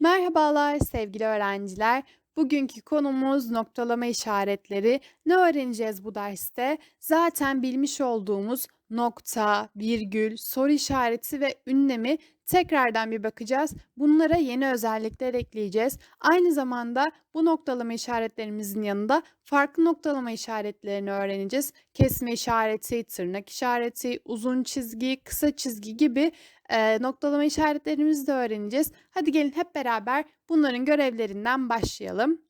Merhabalar sevgili öğrenciler. Bugünkü konumuz noktalama işaretleri. Ne öğreneceğiz bu derste? Zaten bilmiş olduğumuz nokta, virgül, soru işareti ve ünlemi tekrardan bir bakacağız. Bunlara yeni özellikler ekleyeceğiz. Aynı zamanda bu noktalama işaretlerimizin yanında farklı noktalama işaretlerini öğreneceğiz. Kesme işareti, tırnak işareti, uzun çizgi, kısa çizgi gibi e, noktalama işaretlerimizi de öğreneceğiz. Hadi gelin hep beraber bunların görevlerinden başlayalım.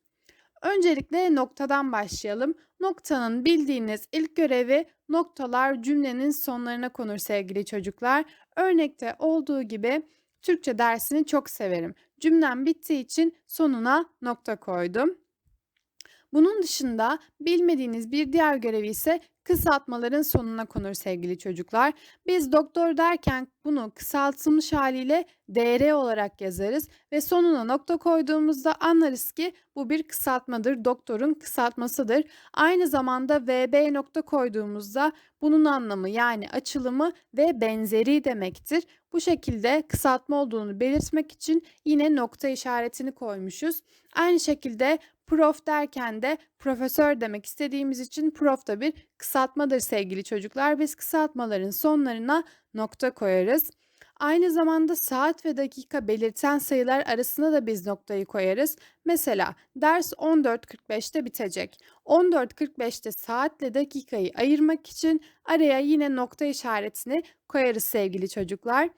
Öncelikle noktadan başlayalım. Noktanın bildiğiniz ilk görevi noktalar cümlenin sonlarına konur sevgili çocuklar. Örnekte olduğu gibi Türkçe dersini çok severim. Cümlem bittiği için sonuna nokta koydum. Bunun dışında bilmediğiniz bir diğer görevi ise kısaltmaların sonuna konur sevgili çocuklar. Biz doktor derken bunu kısaltılmış haliyle DR olarak yazarız ve sonuna nokta koyduğumuzda anlarız ki bu bir kısaltmadır, doktorun kısaltmasıdır. Aynı zamanda VB nokta koyduğumuzda bunun anlamı yani açılımı ve benzeri demektir. Bu şekilde kısaltma olduğunu belirtmek için yine nokta işaretini koymuşuz. Aynı şekilde Prof derken de profesör demek istediğimiz için prof da bir kısaltmadır sevgili çocuklar. Biz kısaltmaların sonlarına nokta koyarız. Aynı zamanda saat ve dakika belirten sayılar arasına da biz noktayı koyarız. Mesela ders 14.45'te bitecek. 14.45'te saatle dakikayı ayırmak için araya yine nokta işaretini koyarız sevgili çocuklar.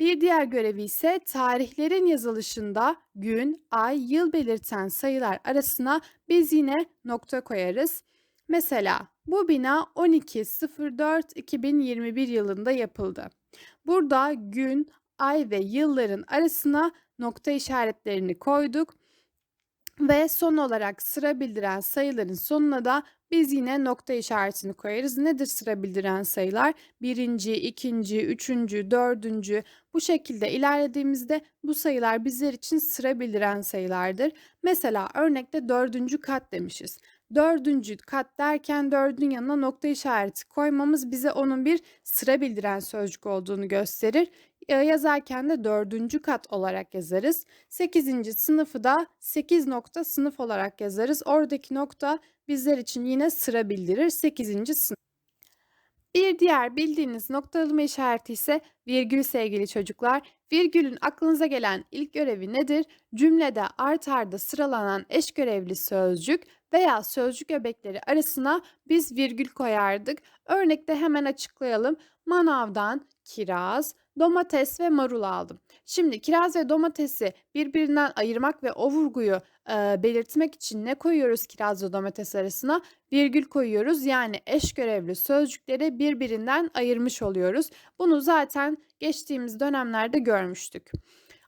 Bir diğer görevi ise tarihlerin yazılışında gün, ay, yıl belirten sayılar arasına biz yine nokta koyarız. Mesela bu bina 12.04.2021 yılında yapıldı. Burada gün, ay ve yılların arasına nokta işaretlerini koyduk ve son olarak sıra bildiren sayıların sonuna da biz yine nokta işaretini koyarız. Nedir sıra bildiren sayılar? Birinci, ikinci, üçüncü, dördüncü bu şekilde ilerlediğimizde bu sayılar bizler için sıra bildiren sayılardır. Mesela örnekte dördüncü kat demişiz. Dördüncü kat derken dördün yanına nokta işareti koymamız bize onun bir sıra bildiren sözcük olduğunu gösterir. Yazarken de dördüncü kat olarak yazarız. Sekizinci sınıfı da sekiz nokta sınıf olarak yazarız. Oradaki nokta bizler için yine sıra bildirir. Sekizinci sınıf. Bir diğer bildiğiniz noktalama işareti ise virgül sevgili çocuklar. Virgülün aklınıza gelen ilk görevi nedir? Cümlede art arda sıralanan eş görevli sözcük veya sözcük öbekleri arasına biz virgül koyardık. Örnekte hemen açıklayalım. Manavdan kiraz, domates ve marul aldım. Şimdi kiraz ve domatesi birbirinden ayırmak ve o vurguyu e, belirtmek için ne koyuyoruz kiraz ve domates arasına? Virgül koyuyoruz. Yani eş görevli sözcükleri birbirinden ayırmış oluyoruz. Bunu zaten geçtiğimiz dönemlerde görmüştük.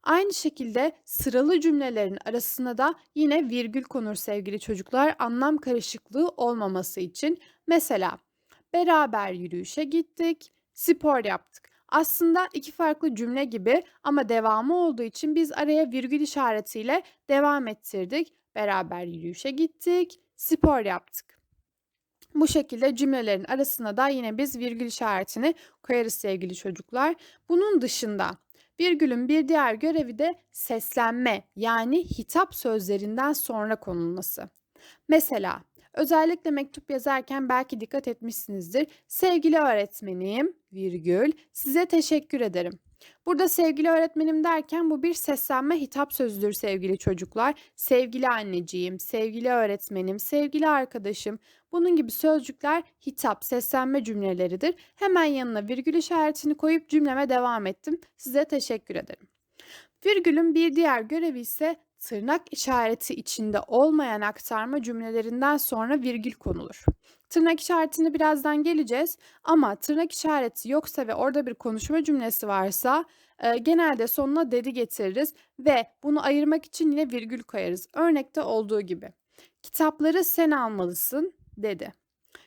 Aynı şekilde sıralı cümlelerin arasına da yine virgül konur sevgili çocuklar anlam karışıklığı olmaması için. Mesela beraber yürüyüşe gittik, spor yaptık. Aslında iki farklı cümle gibi ama devamı olduğu için biz araya virgül işaretiyle devam ettirdik. Beraber yürüyüşe gittik, spor yaptık. Bu şekilde cümlelerin arasına da yine biz virgül işaretini koyarız sevgili çocuklar. Bunun dışında virgülün bir diğer görevi de seslenme yani hitap sözlerinden sonra konulması. Mesela Özellikle mektup yazarken belki dikkat etmişsinizdir. Sevgili öğretmenim, virgül, size teşekkür ederim. Burada sevgili öğretmenim derken bu bir seslenme hitap sözüdür sevgili çocuklar. Sevgili anneciğim, sevgili öğretmenim, sevgili arkadaşım. Bunun gibi sözcükler hitap, seslenme cümleleridir. Hemen yanına virgül işaretini koyup cümleme devam ettim. Size teşekkür ederim. Virgülün bir diğer görevi ise tırnak işareti içinde olmayan aktarma cümlelerinden sonra virgül konulur. Tırnak işaretini birazdan geleceğiz ama tırnak işareti yoksa ve orada bir konuşma cümlesi varsa e, genelde sonuna dedi getiririz ve bunu ayırmak için yine virgül koyarız. Örnekte olduğu gibi. Kitapları sen almalısın dedi.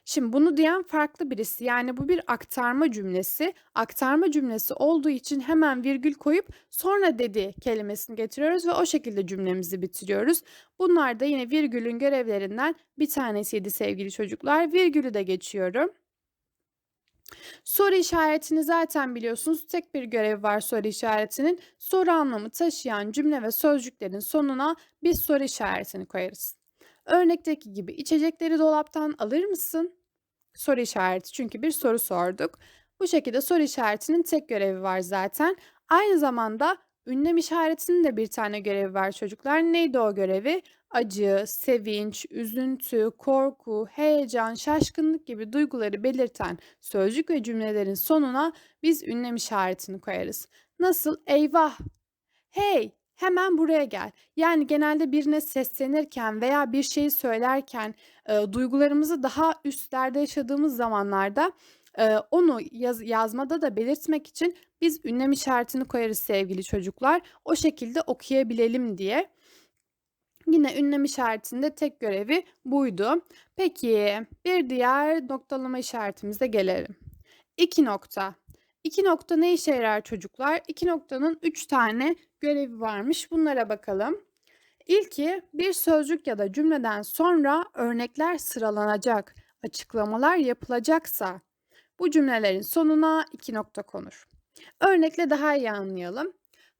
Şimdi bunu diyen farklı birisi. Yani bu bir aktarma cümlesi. Aktarma cümlesi olduğu için hemen virgül koyup sonra dedi kelimesini getiriyoruz ve o şekilde cümlemizi bitiriyoruz. Bunlar da yine virgülün görevlerinden bir tanesiydi sevgili çocuklar. Virgülü de geçiyorum. Soru işaretini zaten biliyorsunuz. Tek bir görevi var soru işaretinin. Soru anlamı taşıyan cümle ve sözcüklerin sonuna biz soru işaretini koyarız. Örnekteki gibi içecekleri dolaptan alır mısın? Soru işareti çünkü bir soru sorduk. Bu şekilde soru işaretinin tek görevi var zaten. Aynı zamanda ünlem işaretinin de bir tane görevi var çocuklar. Neydi o görevi? Acı, sevinç, üzüntü, korku, heyecan, şaşkınlık gibi duyguları belirten sözcük ve cümlelerin sonuna biz ünlem işaretini koyarız. Nasıl? Eyvah! Hey! Hemen buraya gel. Yani genelde birine seslenirken veya bir şeyi söylerken e, duygularımızı daha üstlerde yaşadığımız zamanlarda e, onu yaz, yazmada da belirtmek için biz ünlem işaretini koyarız sevgili çocuklar. O şekilde okuyabilelim diye. Yine ünlem işaretinde tek görevi buydu. Peki bir diğer noktalama işaretimize gelelim. İki nokta. İki nokta ne işe yarar çocuklar? İki noktanın üç tane görevi varmış. Bunlara bakalım. İlki bir sözcük ya da cümleden sonra örnekler sıralanacak, açıklamalar yapılacaksa bu cümlelerin sonuna iki nokta konur. Örnekle daha iyi anlayalım.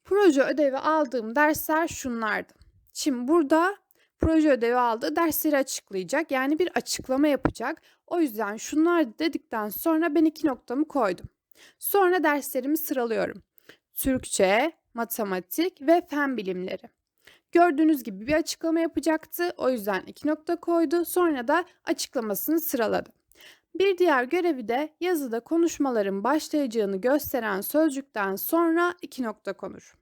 Proje ödevi aldığım dersler şunlardı. Şimdi burada proje ödevi aldığı dersleri açıklayacak. Yani bir açıklama yapacak. O yüzden şunlar dedikten sonra ben iki noktamı koydum. Sonra derslerimi sıralıyorum. Türkçe, matematik ve fen bilimleri. Gördüğünüz gibi bir açıklama yapacaktı. O yüzden iki nokta koydu. Sonra da açıklamasını sıraladı. Bir diğer görevi de yazıda konuşmaların başlayacağını gösteren sözcükten sonra iki nokta konur.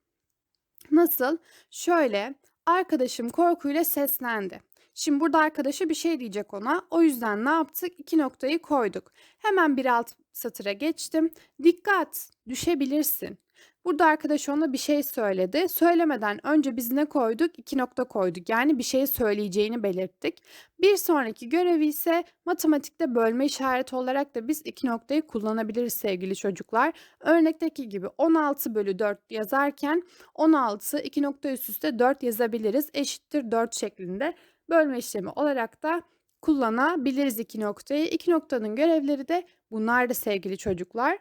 Nasıl? Şöyle, arkadaşım korkuyla seslendi. Şimdi burada arkadaşı bir şey diyecek ona. O yüzden ne yaptık? İki noktayı koyduk. Hemen bir alt satıra geçtim. Dikkat, düşebilirsin. Burada arkadaş ona bir şey söyledi. Söylemeden önce biz ne koyduk? İki nokta koyduk. Yani bir şey söyleyeceğini belirttik. Bir sonraki görevi ise matematikte bölme işareti olarak da biz iki noktayı kullanabiliriz sevgili çocuklar. Örnekteki gibi 16 bölü 4 yazarken 16 iki nokta üst üste 4 yazabiliriz. Eşittir 4 şeklinde bölme işlemi olarak da kullanabiliriz iki noktayı. İki noktanın görevleri de bunlar sevgili çocuklar.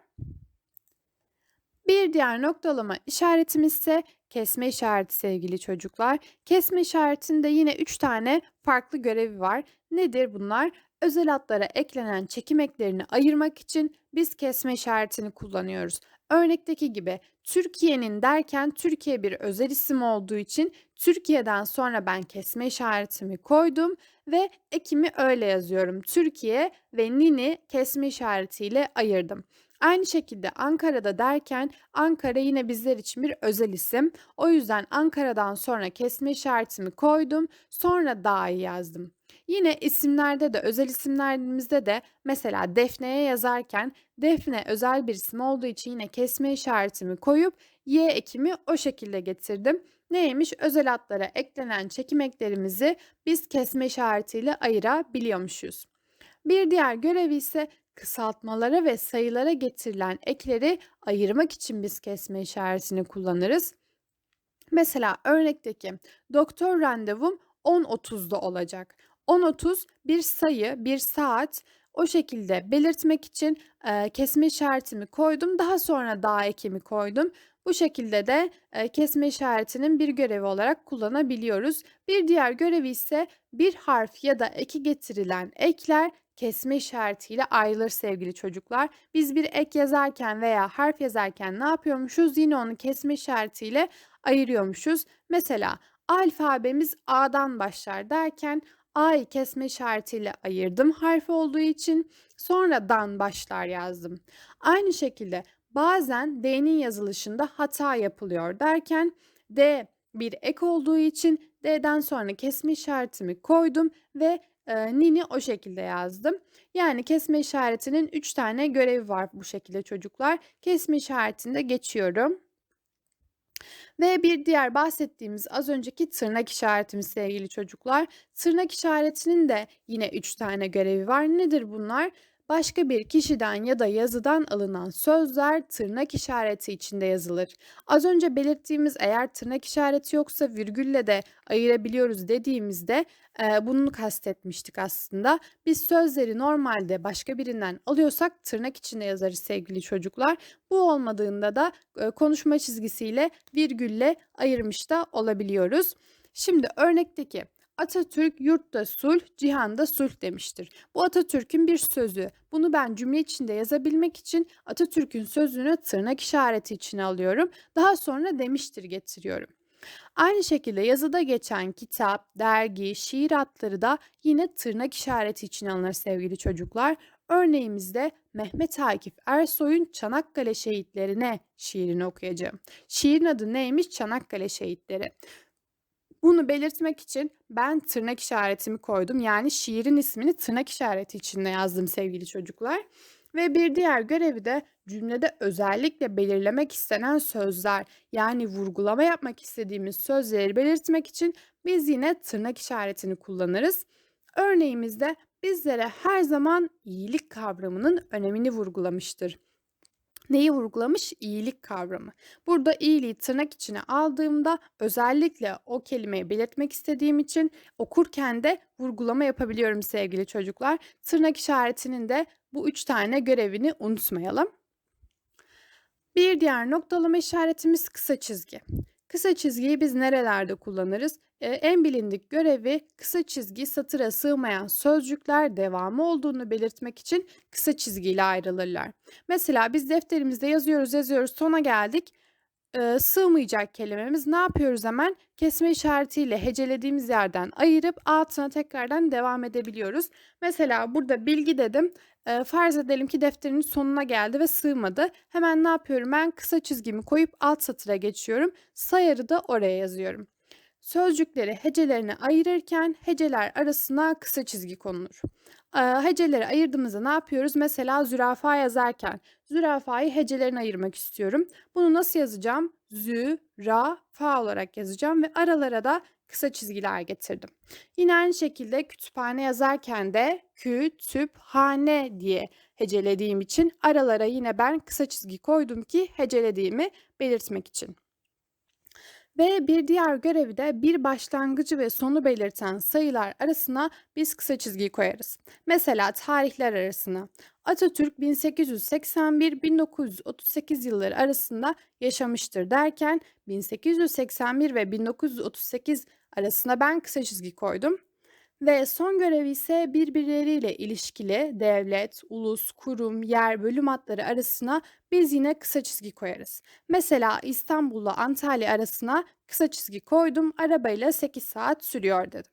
Bir diğer noktalama işaretimiz ise kesme işareti sevgili çocuklar. Kesme işaretinde yine 3 tane farklı görevi var. Nedir bunlar? Özel adlara eklenen çekim eklerini ayırmak için biz kesme işaretini kullanıyoruz. Örnekteki gibi Türkiye'nin derken Türkiye bir özel isim olduğu için Türkiye'den sonra ben kesme işaretimi koydum ve ekimi öyle yazıyorum. Türkiye ve Nini kesme işaretiyle ayırdım. Aynı şekilde Ankara'da derken Ankara yine bizler için bir özel isim. O yüzden Ankara'dan sonra kesme işaretimi koydum. Sonra dahi yazdım. Yine isimlerde de özel isimlerimizde de mesela Defne'ye yazarken Defne özel bir isim olduğu için yine kesme işaretimi koyup Y ekimi o şekilde getirdim. Neymiş? Özel adlara eklenen çekim eklerimizi biz kesme işaretiyle ayırabiliyormuşuz. Bir diğer görevi ise kısaltmalara ve sayılara getirilen ekleri ayırmak için biz kesme işaretini kullanırız. Mesela örnekteki doktor randevum 10.30'da olacak. 10.30 bir sayı, bir saat o şekilde belirtmek için e, kesme işaretimi koydum. Daha sonra daha ekimi koydum. Bu şekilde de e, kesme işaretinin bir görevi olarak kullanabiliyoruz. Bir diğer görevi ise bir harf ya da eki getirilen ekler kesme işaretiyle ayrılır sevgili çocuklar. Biz bir ek yazarken veya harf yazarken ne yapıyormuşuz? Yine onu kesme işaretiyle ayırıyormuşuz. Mesela alfabemiz A'dan başlar derken A'yı kesme işaretiyle ayırdım harf olduğu için. Sonra dan başlar yazdım. Aynı şekilde bazen D'nin yazılışında hata yapılıyor derken D bir ek olduğu için D'den sonra kesme işaretimi koydum ve e, Nini o şekilde yazdım. Yani kesme işaretinin 3 tane görevi var bu şekilde çocuklar. Kesme işaretinde geçiyorum. Ve bir diğer bahsettiğimiz az önceki tırnak işaretimiz sevgili çocuklar. Tırnak işaretinin de yine 3 tane görevi var. Nedir bunlar? Başka bir kişiden ya da yazıdan alınan sözler tırnak işareti içinde yazılır. Az önce belirttiğimiz eğer tırnak işareti yoksa virgülle de ayırabiliyoruz dediğimizde e, bunu kastetmiştik aslında. Biz sözleri normalde başka birinden alıyorsak tırnak içinde yazarız sevgili çocuklar. Bu olmadığında da e, konuşma çizgisiyle virgülle ayırmış da olabiliyoruz. Şimdi örnekteki Atatürk yurtta sulh, cihanda sulh demiştir. Bu Atatürk'ün bir sözü. Bunu ben cümle içinde yazabilmek için Atatürk'ün sözünü tırnak işareti içine alıyorum. Daha sonra demiştir getiriyorum. Aynı şekilde yazıda geçen kitap, dergi, şiir adları da yine tırnak işareti içine alınır sevgili çocuklar. Örneğimizde Mehmet Akif Ersoy'un Çanakkale Şehitlerine şiirini okuyacağım. Şiirin adı neymiş? Çanakkale Şehitleri. Bunu belirtmek için ben tırnak işaretimi koydum. Yani şiirin ismini tırnak işareti içinde yazdım sevgili çocuklar. Ve bir diğer görevi de cümlede özellikle belirlemek istenen sözler yani vurgulama yapmak istediğimiz sözleri belirtmek için biz yine tırnak işaretini kullanırız. Örneğimizde bizlere her zaman iyilik kavramının önemini vurgulamıştır. Neyi vurgulamış? İyilik kavramı. Burada iyiliği tırnak içine aldığımda özellikle o kelimeyi belirtmek istediğim için okurken de vurgulama yapabiliyorum sevgili çocuklar. Tırnak işaretinin de bu üç tane görevini unutmayalım. Bir diğer noktalama işaretimiz kısa çizgi. Kısa çizgiyi biz nerelerde kullanırız? En bilindik görevi kısa çizgi satıra sığmayan sözcükler devamı olduğunu belirtmek için kısa çizgiyle ayrılırlar. Mesela biz defterimizde yazıyoruz yazıyoruz sona geldik e, sığmayacak kelimemiz ne yapıyoruz hemen? Kesme işaretiyle hecelediğimiz yerden ayırıp altına tekrardan devam edebiliyoruz. Mesela burada bilgi dedim. E, farz edelim ki defterin sonuna geldi ve sığmadı. Hemen ne yapıyorum? Ben kısa çizgimi koyup alt satıra geçiyorum. Sayarı da oraya yazıyorum. Sözcükleri hecelerine ayırırken heceler arasına kısa çizgi konulur. heceleri ayırdığımızda ne yapıyoruz? Mesela zürafa yazarken zürafayı hecelerine ayırmak istiyorum. Bunu nasıl yazacağım? Zü, ra, fa olarak yazacağım ve aralara da kısa çizgiler getirdim. Yine aynı şekilde kütüphane yazarken de kü, tüp, hane diye hecelediğim için aralara yine ben kısa çizgi koydum ki hecelediğimi belirtmek için. Ve bir diğer görevi de bir başlangıcı ve sonu belirten sayılar arasına biz kısa çizgi koyarız. Mesela tarihler arasına. Atatürk 1881-1938 yılları arasında yaşamıştır derken 1881 ve 1938 arasına ben kısa çizgi koydum. Ve son görevi ise birbirleriyle ilişkili devlet, ulus, kurum, yer, bölüm adları arasına biz yine kısa çizgi koyarız. Mesela İstanbul'la Antalya arasına kısa çizgi koydum, arabayla 8 saat sürüyor dedim.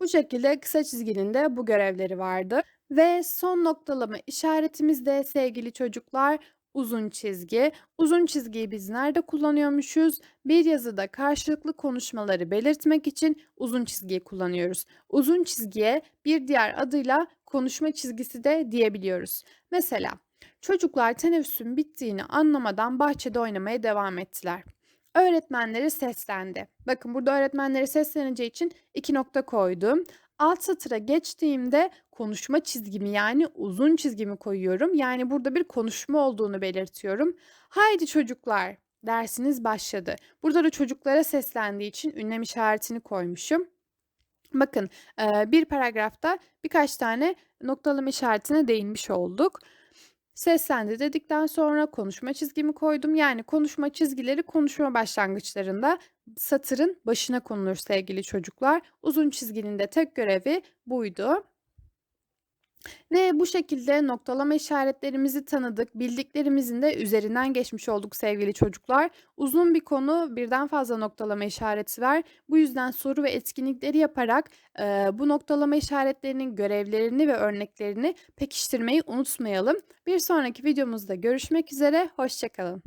Bu şekilde kısa çizginin de bu görevleri vardı. Ve son noktalama işaretimiz de sevgili çocuklar uzun çizgi. Uzun çizgiyi biz nerede kullanıyormuşuz? Bir yazıda karşılıklı konuşmaları belirtmek için uzun çizgiyi kullanıyoruz. Uzun çizgiye bir diğer adıyla konuşma çizgisi de diyebiliyoruz. Mesela çocuklar teneffüsün bittiğini anlamadan bahçede oynamaya devam ettiler. Öğretmenleri seslendi. Bakın burada öğretmenleri sesleneceği için iki nokta koydum. Alt satıra geçtiğimde konuşma çizgimi yani uzun çizgimi koyuyorum. Yani burada bir konuşma olduğunu belirtiyorum. Haydi çocuklar dersiniz başladı. Burada da çocuklara seslendiği için ünlem işaretini koymuşum. Bakın bir paragrafta birkaç tane noktalama işaretine değinmiş olduk. Seslendi dedikten sonra konuşma çizgimi koydum. Yani konuşma çizgileri konuşma başlangıçlarında satırın başına konulur sevgili çocuklar. Uzun çizginin de tek görevi buydu. Ve bu şekilde noktalama işaretlerimizi tanıdık, bildiklerimizin de üzerinden geçmiş olduk sevgili çocuklar. Uzun bir konu, birden fazla noktalama işareti var. Bu yüzden soru ve etkinlikleri yaparak e, bu noktalama işaretlerinin görevlerini ve örneklerini pekiştirmeyi unutmayalım. Bir sonraki videomuzda görüşmek üzere, hoşçakalın.